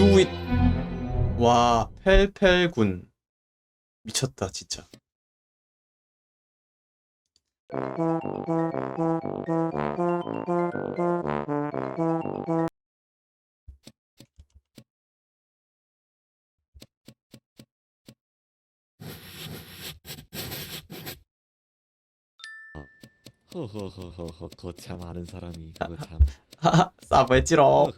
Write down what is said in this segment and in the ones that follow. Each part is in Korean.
It. 와, 펠펠군. 미쳤다, 진짜. 허허허허허 거참 아는 사람이 그거 참 하하, 싸보했지롱.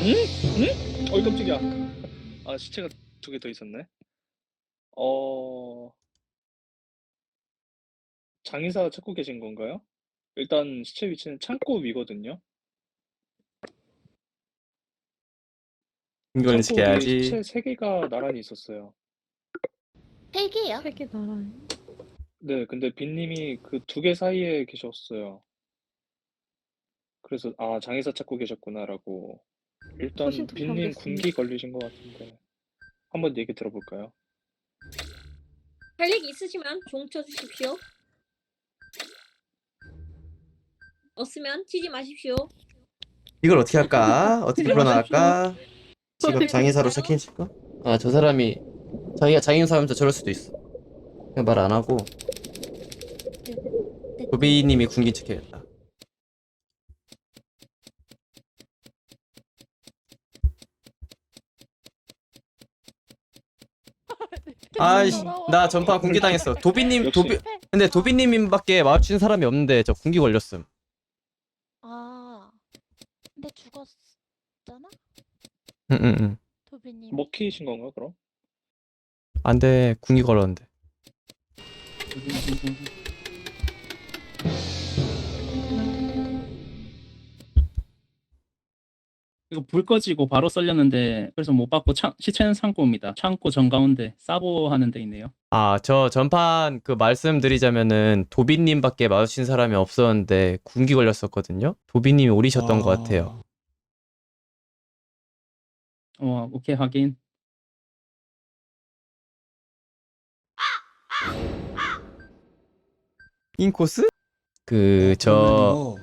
허허허. 응? 어이 깜짝이야. 아 시체가 두 개 더 있었네. 어 장의사 찾고 계신 건가요? 일단 시체 위치는 창고 위거든요. 이걸 창고 위에 지켜야지. 시체 세 개가 나란히 있었어요. 세 개요? 세개 나란히. 네, 근데 빈님이 그 두 개 사이에 계셨어요. 그래서 아 장의사 찾고 계셨구나라고. 일단 훨씬 더 빈님. 군기 걸리신 것 같은데 한번 얘기 들어볼까요? 할 얘기 있으시면 종 쳐주십시오. 없으면 치지 마십시오. 이걸 어떻게 할까? 어떻게 풀어나갈까? 직업 장의사로 체크인실까? 아, 저 사람이 자기가 장의사하면서 저럴 수도 있어. 그냥 말 안 하고 도비님이 군기 체크해야겠다. 아이씨, 나 전파 군기 당했어. 도비님, 역시. 도비, 근데 도비님밖에 마주친 사람이 없는데 저 군기 걸렸음. 아, 근데 죽었잖아? 응, 응, 응. 도비님. 먹히신 건가 그럼? 안 돼, 군기 걸었는데. 이거 불 꺼지고 바로 썰렸는데 그래서 못 받고 창, 시체는 창고입니다. 창고 정가운데 사보 하는 데 있네요. 아, 저 전판 그 말씀드리자면은 도비님밖에 마주친 사람이 없었는데 군기 걸렸었거든요. 도비님이 오리셨던 것 같아요. 어, 오케이 확인. 인코스? 그저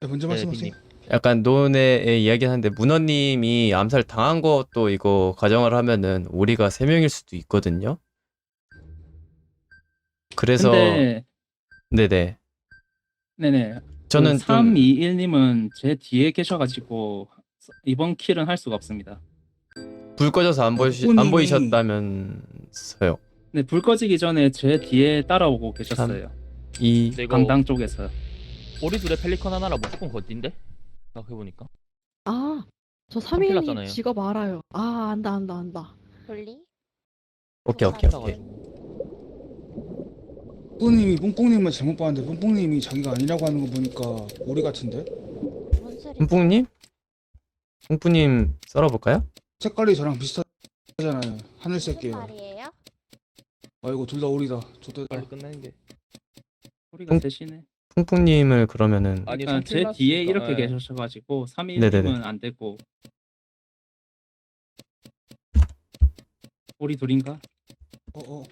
네, 먼저 네, 말씀하세요. 빈님. 약간 논의 이야기 하는데 문어님이 암살 당한 것도 이거 가정을 하면은 우리가 세 명일 수도 있거든요. 그래서 근데 네네. 네네. 저는 그 좀 321님은 제 뒤에 계셔가지고 이번 킬은 할 수가 없습니다. 불 꺼져서 안 보이시 안 덕분이- 보이셨다면서요. 네, 불 꺼지기 전에 제 뒤에 따라오고 계셨어요. 이 근데 이거 강당 쪽에서. 우리 둘의 펠리컨 하나라 무조건 거딘데? 생각해보니까 아, 저 큰일 3인이 났잖아요. 직업 알아요. 아, 안다, 안다, 안다. 돌리? 오케이 오케이 오케이. 뿡님이 뿡뿡님을 잘못 봤는데 뿡뿡님이 자기가 아니라고 하는 거 보니까 우리 같은데? 뭔 소리? 뿡뿡님? 뿡뿡님 썰어볼까요? 색깔이 저랑 비슷하잖아요. 하늘색이에요. 말이에요? 아이고 둘 다 오리다. 좋다. 빨리 끝내는 게 소리가 응? 세시네. 뿡뿡님을 그러면은 아니 그러니까 제 뒤에 이렇게 계셔가지고 네네네. 321님은 안 되고 우리 둘인가? 어, 어.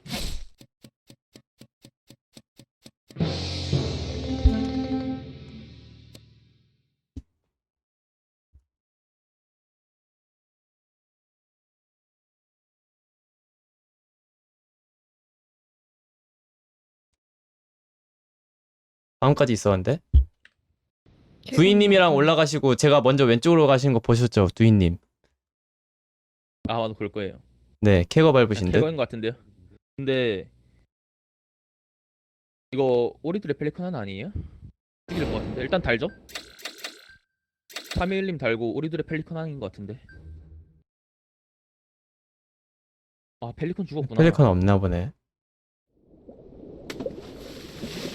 다음까지 있었는데 두희님이랑 올라가시고 제가 먼저 왼쪽으로 가시는 거 보셨죠, 두희님? 아 맞아 그럴 거예요 네, 캐거 밟으신 듯. 대거인 것 같은데요 근데 이거 우리 둘의 펠리컨 하나 아니에요? 이길 것 같은데 일단 달죠 321님 달고 우리 둘의 펠리컨 하나인 것 같은데 아 펠리컨 죽었구나 펠리컨 없나 보네.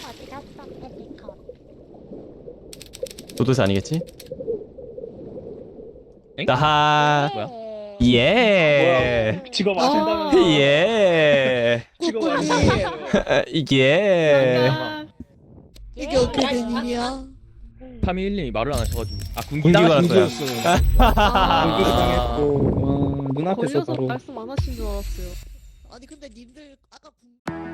어디 갔어, 펠리컨? 도도새 아니겠지? 엥? 나하. 뭐야? 예. 예. 뭐야? 직업 아. 아신다면서 예. 직업. 아신다면서 예. 아, 이게 어떻게 된 일이야? 321님이 말을 안 하셔가지고 아 군기 군기 나 걸었어요. 군기였어요. 불기도 아, 당했고 어, 눈앞에서 걸려서 바로 말씀 안 하신 줄 알았어요. 아니 근데 님들 아까 궁